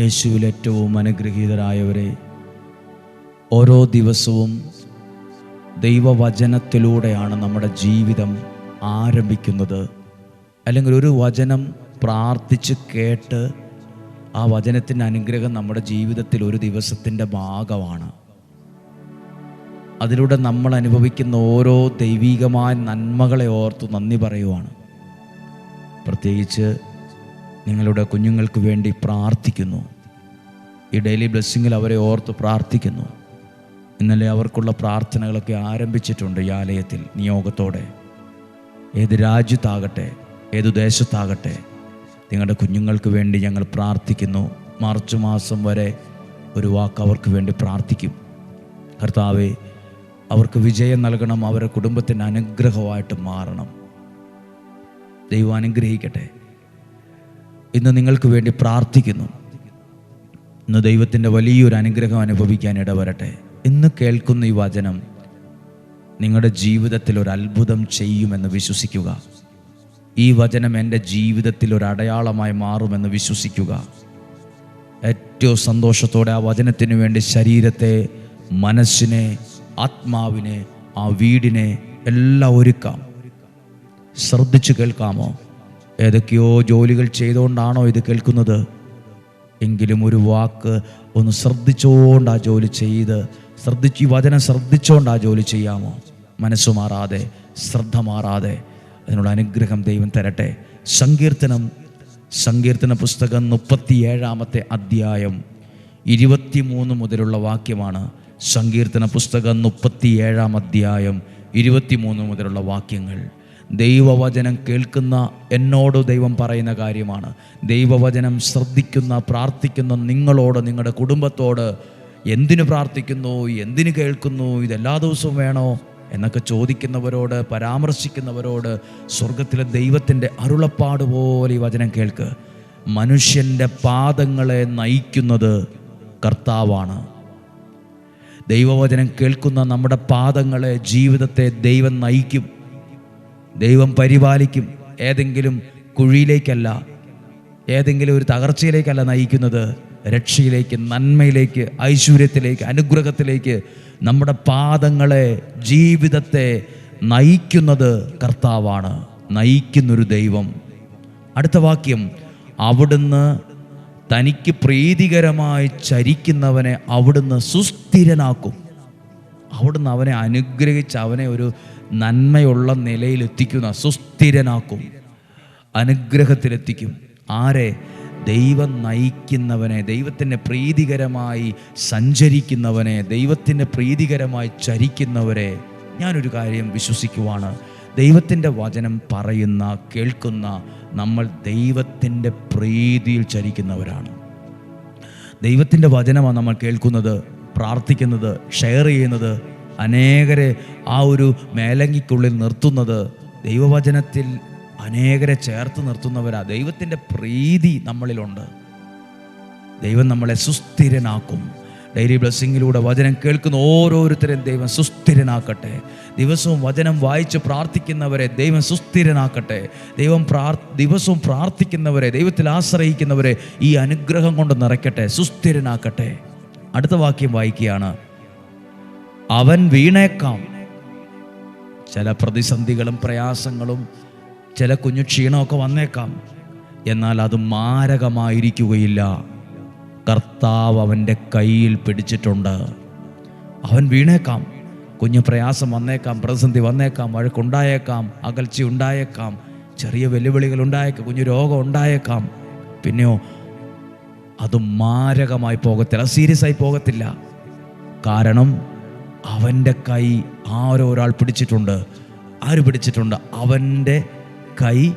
യേശുവിൽ ഏറ്റവും അനുഗ്രഹീതരായവരെ ഓരോ ദിവസവും ദൈവവചനത്തിലൂടെയാണ് നമ്മുടെ ജീവിതം ആരംഭിക്കുന്നത്. അല്ലെങ്കിൽ ഒരു വചനം പ്രാർത്ഥിച്ച് കേട്ട് ആ വചനത്തിന്റെ അനുഗ്രഹം നമ്മുടെ ജീവിതത്തിൽ ഒരു ദിവസത്തിന്റെ ഭാഗമാണ്. അതിലൂടെ നമ്മൾ അനുഭവിക്കുന്ന ഓരോ ദൈവികമായ നന്മകളെ ഓർത്ത് നന്ദി പറയുവാണ്. പ്രത്യേകിച്ച് നിങ്ങളുടെ കുഞ്ഞുങ്ങൾക്ക് വേണ്ടി പ്രാർത്ഥിക്കുന്നു. ഈ ഡെയിലി ബ്ലെസ്സിങ്ങിൽ അവരെ ഓർത്ത് പ്രാർത്ഥിക്കുന്നു. ഇന്നലെ അവർക്കുള്ള പ്രാർത്ഥനകളൊക്കെ ആരംഭിച്ചിട്ടുണ്ട് ഈ ആലയത്തിൽ നിയോഗത്തോടെ. ഏത് രാജ്യത്താകട്ടെ ഏത് ദേശത്താകട്ടെ നിങ്ങളുടെ കുഞ്ഞുങ്ങൾക്ക് വേണ്ടി ഞങ്ങൾ പ്രാർത്ഥിക്കുന്നു. മാർച്ച് മാസം വരെ ഒരു വാക്ക് അവർക്ക് വേണ്ടി പ്രാർത്ഥിക്കും. കർത്താവെ അവർക്ക് വിജയം നൽകണം അവരുടെ കുടുംബത്തിന് അനുഗ്രഹമായിട്ട് മാറണം. ദൈവം അനുഗ്രഹിക്കട്ടെ. ഇന്ന് നിങ്ങൾക്ക് വേണ്ടി പ്രാർത്ഥിക്കുന്നു. ഇന്ന് ദൈവത്തിന്റെ വലിയൊരു അനുഗ്രഹം അനുഭവിക്കാൻ ഇടവരട്ടെ. ഇന്ന് കേൾക്കുന്ന ഈ വചനം നിങ്ങളുടെ ജീവിതത്തിൽ ഒരു അത്ഭുതം ചെയ്യുമെന്ന് വിശ്വസിക്കുക. ഈ വചനം എന്റെ ജീവിതത്തിൽ ഒരു അടയാളമായി മാറുമെന്ന് വിശ്വസിക്കുക. ഏറ്റവും സന്തോഷത്തോടെ ആ വചനത്തിന് വേണ്ടി ശരീരത്തെ മനസ്സിനെ ആത്മാവിനെ ആ വീടിനെ എല്ലാം ഒരുക്കാം. ശ്രദ്ധിച്ചു കേൾക്കാമോ? ഏതൊക്കെയോ ജോലികൾ ചെയ്തുകൊണ്ടാണോ ഇത് കേൾക്കുന്നത്? എങ്കിലും ഒരു വാക്ക് ഒന്ന് ശ്രദ്ധിച്ചുകൊണ്ട് ആ ജോലി ചെയ്ത് ശ്രദ്ധിച്ച് ഈ വചനം ശ്രദ്ധിച്ചുകൊണ്ട് ആ ജോലി ചെയ്യാമോ? മനസ്സു മാറാതെ ശ്രദ്ധ മാറാതെ അതിനുള്ള അനുഗ്രഹം ദൈവം തരട്ടെ. സങ്കീർത്തനം സങ്കീർത്തന പുസ്തകം മുപ്പത്തിയേഴാമത്തെ അധ്യായം ഇരുപത്തിമൂന്ന് മുതലുള്ള വാക്യമാണ്. സങ്കീർത്തന പുസ്തകം മുപ്പത്തിയേഴാം അധ്യായം ഇരുപത്തിമൂന്ന് മുതലുള്ള വാക്യങ്ങൾ. ദൈവവചനം കേൾക്കുന്ന എന്നോട് ദൈവം പറയുന്ന കാര്യമാണ്. ദൈവവചനം ശ്രദ്ധിക്കുന്ന പ്രാർത്ഥിക്കുന്ന നിങ്ങളോട് നിങ്ങളുടെ കുടുംബത്തോട് എന്തിനു പ്രാർത്ഥിക്കുന്നു എന്തിനു കേൾക്കുന്നു ഇതെല്ലാ ദിവസവും വേണോ എന്നൊക്കെ ചോദിക്കുന്നവരോട് പരാമർശിക്കുന്നവരോട് സ്വർഗത്തിലെ ദൈവത്തിന്റെ അരുളപ്പാട് പോലെ ഈ വചനം കേൾക്ക്. മനുഷ്യന്റെ പാദങ്ങളെ നയിക്കുന്നത് കർത്താവാണ്. ദൈവവചനം കേൾക്കുന്ന നമ്മുടെ പാദങ്ങളെ ജീവിതത്തെ ദൈവം നയിക്കും. ദൈവം പരിപാലിക്കും. ഏതെങ്കിലും കുഴിയിലേക്കല്ല ഏതെങ്കിലും ഒരു തകർച്ചയിലേക്കല്ല നയിക്കുന്നത്. രക്ഷയിലേക്ക് നന്മയിലേക്ക് ഐശ്വര്യത്തിലേക്ക് അനുഗ്രഹത്തിലേക്ക് നമ്മുടെ പാദങ്ങളെ ജീവിതത്തെ നയിക്കുന്നത് കർത്താവാണ്. നയിക്കുന്നൊരു ദൈവം. അടുത്ത വാക്യം. അവിടുന്ന് തനിക്ക് പ്രീതികരമായി ചരിക്കുന്നവനെ അവിടുന്ന് സുസ്ഥിരനാക്കും. അവിടുന്ന് അവനെ അനുഗ്രഹിച്ച് അവനെ ഒരു നന്മയുള്ള നിലയിൽ എത്തിക്കുന്ന സുസ്ഥിരനാക്കും. അനുഗ്രഹത്തിലെത്തിക്കും. ആരെ? ദൈവം നയിക്കുന്നവനെ ദൈവത്തിന്റെ പ്രീതികരമായി സഞ്ചരിക്കുന്നവനെ ദൈവത്തിന്റെ പ്രീതികരമായി ചരിക്കുന്നവരെ ഞാനൊരു കാര്യം വിശ്വസിക്കുവാണ്. ദൈവത്തിന്റെ വചനം പറയുന്ന കേൾക്കുന്ന നമ്മൾ ദൈവത്തിന്റെ പ്രീതിയിൽ ചരിക്കുന്നവരാണ്. ദൈവത്തിന്റെ വചനമാണ് നമ്മൾ കേൾക്കുന്നത്. പ്രാർത്ഥിക്കുന്നത് ഷെയർ ചെയ്യുന്നത് അനേകരെ ആ ഒരു മേലങ്കിക്കുള്ളിൽ നിർത്തുന്നത് ദൈവവചനത്തിൽ അനേകരെ ചേർത്ത് നിർത്തുന്നവരാ. ദൈവത്തിന്റെ പ്രീതി നമ്മളിലുണ്ട്. ദൈവം നമ്മളെ സുസ്ഥിരനാക്കും. ഡെയിലി ബ്ലെസ്സിങ്ങിലൂടെ വചനം കേൾക്കുന്ന ഓരോരുത്തരെയും ദൈവം സുസ്ഥിരനാക്കട്ടെ. ദിവസവും വചനം വായിച്ച് പ്രാർത്ഥിക്കുന്നവരെ ദൈവം സുസ്ഥിരനാക്കട്ടെ. ദൈവം പ്രാർ ദിവസവും പ്രാർത്ഥിക്കുന്നവരെ ദൈവത്തിൽ ആശ്രയിക്കുന്നവരെ ഈ അനുഗ്രഹം കൊണ്ട് നിറയ്ക്കട്ടെ സുസ്ഥിരനാക്കട്ടെ. അടുത്ത വാക്യം വായിക്കുകയാണ്. അവൻ വീണേക്കാം. ചില പ്രതിസന്ധികളും പ്രയാസങ്ങളും ചില കുഞ്ഞു ക്ഷീണമൊക്കെ വന്നേക്കാം. എന്നാൽ അത് മാരകമായിരിക്കുകയില്ല. കർത്താവ് അവന്റെ കയ്യിൽ പിടിച്ചിട്ടുണ്ട്. അവൻ വീണേക്കാം. കുഞ്ഞു പ്രയാസം വന്നേക്കാം പ്രതിസന്ധി വന്നേക്കാം വഴക്കുണ്ടായേക്കാം അകൽച്ച ഉണ്ടായേക്കാം ചെറിയ വെല്ലുവിളികൾ ഉണ്ടായേക്കാം കുഞ്ഞു രോഗം ഉണ്ടായേക്കാം. പിന്നെയോ അത് മാരകമായി പോകത്തില്ല. സീരിയസ് ആയി പോകത്തില്ല. കാരണം അവന്റെ കൈ ആരോ ഒരാൾ പിടിച്ചിട്ടുണ്ട്. ആര് പിടിച്ചിട്ടുണ്ട്? അവന്റെ കൈ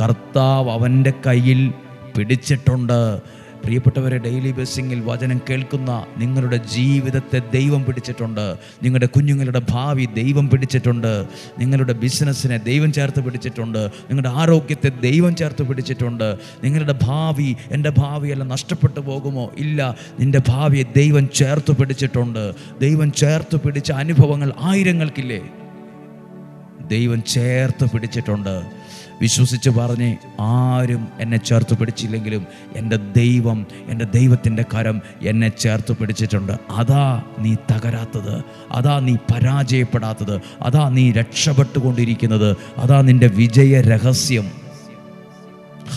കർത്താവ് അവന്റെ കയ്യിൽ പിടിച്ചിട്ടുണ്ട്. പ്രിയപ്പെട്ടവരെ ഡെയിലി ബസ്സിങ്ങിൽ വചനം കേൾക്കുന്ന നിങ്ങളുടെ ജീവിതത്തെ ദൈവം പിടിച്ചിട്ടുണ്ട്. നിങ്ങളുടെ കുഞ്ഞുങ്ങളുടെ ഭാവി ദൈവം പിടിച്ചിട്ടുണ്ട്. നിങ്ങളുടെ ബിസിനസ്സിനെ ദൈവം ചേർത്ത് പിടിച്ചിട്ടുണ്ട്. നിങ്ങളുടെ ആരോഗ്യത്തെ ദൈവം ചേർത്ത് പിടിച്ചിട്ടുണ്ട്. നിങ്ങളുടെ ഭാവി എന്റെ ഭാവിയെല്ലാം നഷ്ടപ്പെട്ടു പോകുമോ? ഇല്ല. നിന്റെ ഭാവിയെ ദൈവം ചേർത്ത് പിടിച്ചിട്ടുണ്ട്. ദൈവം ചേർത്ത് പിടിച്ച അനുഭവങ്ങൾ ആയിരങ്ങൾക്കില്ലേ? ദൈവം ചേർത്ത് പിടിച്ചിട്ടുണ്ട്. വിശ്വസിച്ച് പറഞ്ഞ് ആരും എന്നെ ചേർത്ത് പിടിച്ചില്ലെങ്കിലും എന്റെ ദൈവം എന്റെ ദൈവത്തിന്റെ കരം എന്നെ ചേർത്ത് പിടിച്ചിട്ടുണ്ട്. അതാ നീ തകരാത്തത് അതാ നീ പരാജയപ്പെടാത്തത് അതാ നീ രക്ഷപ്പെട്ടുകൊണ്ടിരിക്കുന്നത് അതാ നിന്റെ വിജയ രഹസ്യം.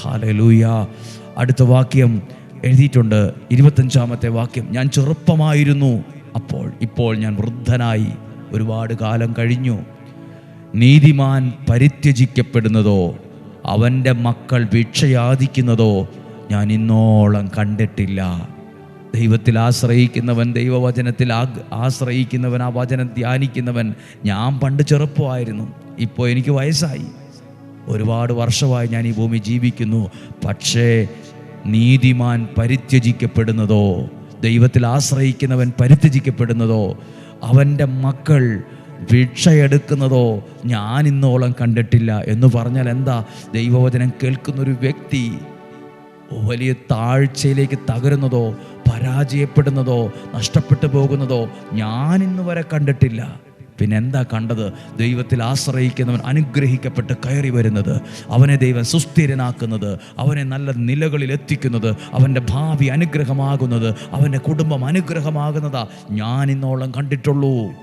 ഹാലലൂയ അടുത്ത വാക്യം എഴുതിയിട്ടുണ്ട്. ഇരുപത്തഞ്ചാമത്തെ വാക്യം. ഞാൻ ചെറുപ്പമായിരുന്നു അപ്പോൾ ഇപ്പോൾ ഞാൻ വൃദ്ധനായി. ഒരുപാട് കാലം കഴിഞ്ഞു. നീതിമാൻ പരിത്യജിക്കപ്പെടുന്നതോ അവന്റെ മക്കൾ ഭിക്ഷയാദിക്കുന്നതോ ഞാൻ ഇന്നോളം കണ്ടിട്ടില്ല. ദൈവത്തിൽ ആശ്രയിക്കുന്നവൻ ദൈവവചനത്തിൽ ആശ്രയിക്കുന്നവൻ ആ വചനം ധ്യാനിക്കുന്നവൻ ഞാൻ പണ്ട് ചെറുപ്പമായിരുന്നു. ഇപ്പോൾ എനിക്ക് വയസ്സായി. ഒരുപാട് വർഷമായി ഞാൻ ഈ ഭൂമി ജീവിക്കുന്നു. പക്ഷേ നീതിമാൻ പരിത്യജിക്കപ്പെടുന്നതോ ദൈവത്തിൽ ആശ്രയിക്കുന്നവൻ പരിത്യജിക്കപ്പെടുന്നതോ അവന്റെ മക്കൾ ഭിക്ഷയെടുക്കുന്നതോ ഞാൻ ഇന്നോളം കണ്ടിട്ടില്ല എന്ന് പറഞ്ഞാൽ എന്താ? ദൈവവചനം കേൾക്കുന്നൊരു വ്യക്തി വലിയ താഴ്ചയിലേക്ക് തകരുന്നതോ പരാജയപ്പെടുന്നതോ നഷ്ടപ്പെട്ടു പോകുന്നതോ ഞാൻ ഇന്ന് വരെ കണ്ടിട്ടില്ല. പിന്നെ എന്താ കണ്ടത്? ദൈവത്തിൽ ആശ്രയിക്കുന്നവൻ അനുഗ്രഹിക്കപ്പെട്ട് കയറി വരുന്നത്. അവനെ ദൈവം സുസ്ഥിരനാക്കുന്നത്. അവനെ നല്ല നിലകളിൽ എത്തിക്കുന്നത്. അവന്റെ ഭാവി അനുഗ്രഹമാകുന്നത്. അവന്റെ കുടുംബം അനുഗ്രഹമാകുന്നതാ ഞാൻ ഇന്നോളം കണ്ടിട്ടുള്ളൂ.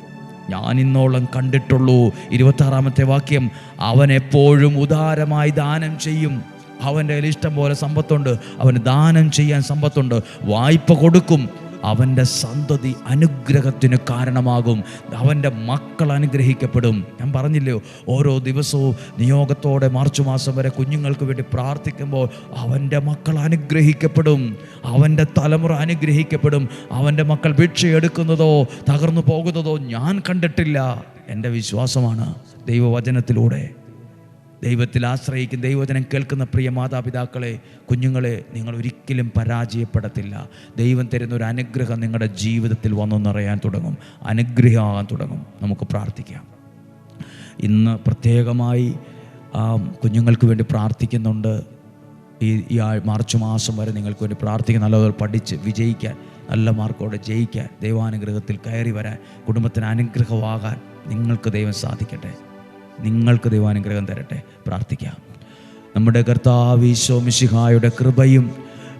ഞാൻ ഇന്നോളം കണ്ടിട്ടുള്ളൂ. ഇരുപത്താറാമത്തെ വാക്യം അവൻ എപ്പോഴും ഉദാരമായി ദാനം ചെയ്യും. അവന്റെ ഇഷ്ടം പോലെ സമ്പത്തുണ്ട്. അവന് ദാനം ചെയ്യാൻ സമ്പത്തുണ്ട്. വായ്പ കൊടുക്കും. അവന്റെ സന്തതി അനുഗ്രഹത്തിന് കാരണമാകും. അവന്റെ മക്കൾ അനുഗ്രഹിക്കപ്പെടും. ഞാൻ പറഞ്ഞില്ലയോ ഓരോ ദിവസവും നിയോഗത്തോടെ മാർച്ച് മാസം വരെ കുഞ്ഞുങ്ങൾക്ക് വേണ്ടി പ്രാർത്ഥിക്കുമ്പോൾ അവന്റെ മക്കൾ അനുഗ്രഹിക്കപ്പെടും. അവന്റെ തലമുറ അനുഗ്രഹിക്കപ്പെടും. അവന്റെ മക്കൾ ഭിക്ഷയെടുക്കുന്നതോ തകർന്നു പോകുന്നതോ ഞാൻ കണ്ടിട്ടില്ല. എന്റെ വിശ്വാസമാണ് ദൈവവചനത്തിലൂടെ. ദൈവത്തിൽ ആശ്രയിക്കുന്ന ദൈവജനം കേൾക്കുന്ന പ്രിയ മാതാപിതാക്കളെ കുഞ്ഞുങ്ങളെ നിങ്ങൾ ഒരിക്കലും പരാജയപ്പെടത്തില്ല. ദൈവം തരുന്ന ഒരു അനുഗ്രഹം നിങ്ങളുടെ ജീവിതത്തിൽ വന്നു നിറയാൻ തുടങ്ങും. അനുഗ്രഹമാകാൻ തുടങ്ങും. നമുക്ക് പ്രാർത്ഥിക്കാം. ഇന്ന് പ്രത്യേകമായി കുഞ്ഞുങ്ങൾക്ക് വേണ്ടി പ്രാർത്ഥിക്കുന്നുണ്ട്. ഈ ഈ മാർച്ച് മാസം വരെ നിങ്ങൾക്ക് വേണ്ടി പ്രാർത്ഥിക്കുക. നല്ലതുപോലെ പഠിച്ച് വിജയിക്കാൻ നല്ല മാർക്കോടെ ജയിക്കാൻ ദൈവാനുഗ്രഹത്തിൽ കയറി വരാൻ കുടുംബത്തിന് അനുഗ്രഹമാകാൻ നിങ്ങൾക്ക് ദൈവം സാധിക്കട്ടെ. നിങ്ങൾക്ക് ദൈവാനുഗ്രഹം തരട്ടെ. പ്രാർത്ഥിക്കാം. നമ്മുടെ കർത്താവീശോ മിശിഹായുടെ കൃപയും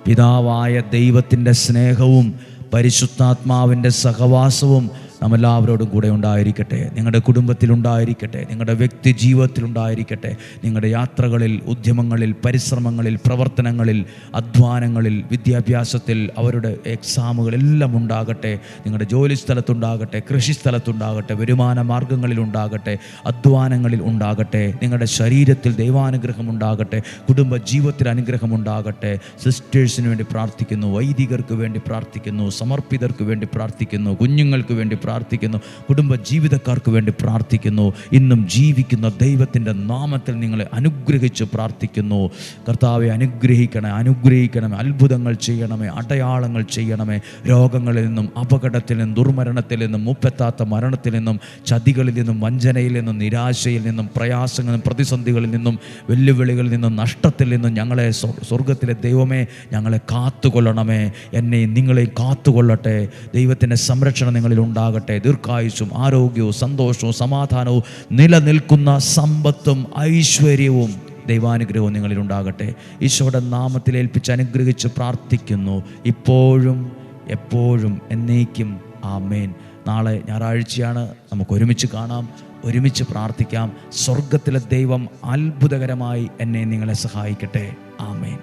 പിതാവായ ദൈവത്തിന്റെ സ്നേഹവും പരിശുദ്ധാത്മാവിന്റെ സഹവാസവും നമ്മെല്ലാവരോടും കൂടെ ഉണ്ടായിരിക്കട്ടെ. നിങ്ങളുടെ കുടുംബത്തിലുണ്ടായിരിക്കട്ടെ നിങ്ങളുടെ വ്യക്തി ജീവിതത്തിലുണ്ടായിരിക്കട്ടെ നിങ്ങളുടെ യാത്രകളിൽ ഉദ്യമങ്ങളിൽ പരിശ്രമങ്ങളിൽ പ്രവർത്തനങ്ങളിൽ അധ്വാനങ്ങളിൽ വിദ്യാഭ്യാസത്തിൽ അവരുടെ എക്സാമുകളെല്ലാം ഉണ്ടാകട്ടെ. നിങ്ങളുടെ ജോലി സ്ഥലത്തുണ്ടാകട്ടെ കൃഷി സ്ഥലത്തുണ്ടാകട്ടെ വരുമാന മാർഗങ്ങളിൽ ഉണ്ടാകട്ടെ അധ്വാനങ്ങളിൽ ഉണ്ടാകട്ടെ. നിങ്ങളുടെ ശരീരത്തിൽ ദൈവാനുഗ്രഹം ഉണ്ടാകട്ടെ. കുടുംബ ജീവിതത്തിൽ അനുഗ്രഹം ഉണ്ടാകട്ടെ. സിസ്റ്റേഴ്സിന് വേണ്ടി പ്രാർത്ഥിക്കുന്നു വൈദികർക്ക് വേണ്ടി പ്രാർത്ഥിക്കുന്നു സമർപ്പിതർക്ക് വേണ്ടി പ്രാർത്ഥിക്കുന്നു കുഞ്ഞുങ്ങൾക്ക് വേണ്ടി കുടുംബ ജീവിതക്കാർക്ക് വേണ്ടി പ്രാർത്ഥിക്കുന്നു. ഇന്നും ജീവിക്കുന്ന ദൈവത്തിന്റെ നാമത്തിൽ നിങ്ങളെ അനുഗ്രഹിച്ച് പ്രാർത്ഥിക്കുന്നു. കർത്താവെ അനുഗ്രഹിക്കണേ അനുഗ്രഹിക്കണമേ. അത്ഭുതങ്ങൾ ചെയ്യണമേ അടയാളങ്ങൾ ചെയ്യണമേ. രോഗങ്ങളിൽ നിന്നും അപകടത്തിൽ നിന്നും ദുർമരണത്തിൽ നിന്നും മുപ്പത്താത്ത മരണത്തിൽ നിന്നും ചതികളിൽ നിന്നും വഞ്ചനയിൽ നിന്നും നിരാശയിൽ നിന്നും പ്രയാസങ്ങളിൽ നിന്നും പ്രതിസന്ധികളിൽ നിന്നും വെല്ലുവിളികളിൽ നിന്നും നഷ്ടത്തിൽ നിന്നും ഞങ്ങളെ സ്വ- സ്വർഗത്തിലെ ദൈവമേ ഞങ്ങളെ കാത്തുകൊള്ളണമേ. എന്നെയും നിങ്ങളെയും കാത്തുകൊള്ളട്ടെ. ദൈവത്തിന്റെ സംരക്ഷണം നിങ്ങളിൽ ഉണ്ടാകട്ടെ. ദീർഘായുസ്സും ആരോഗ്യവും സന്തോഷവും സമാധാനവും നിലനിൽക്കുന്ന സമ്പത്തും ഐശ്വര്യവും ദൈവാനുഗ്രഹവും നിങ്ങളിൽ ഉണ്ടാകട്ടെ ഈശോയുടെ നാമത്തിൽ ഏൽപ്പിച്ച് അനുഗ്രഹിച്ച് പ്രാർത്ഥിക്കുന്നു. ഇപ്പോഴും എപ്പോഴും എന്നേക്കും ആമേൻ. നാളെ ഞായറാഴ്ചയാണ്. നമുക്ക് ഒരുമിച്ച് കാണാം. ഒരുമിച്ച് പ്രാർത്ഥിക്കാം. സ്വർഗത്തിലെ ദൈവം അത്ഭുതകരമായി എന്നെ നിങ്ങളെ സഹായിക്കട്ടെ. ആമേൻ.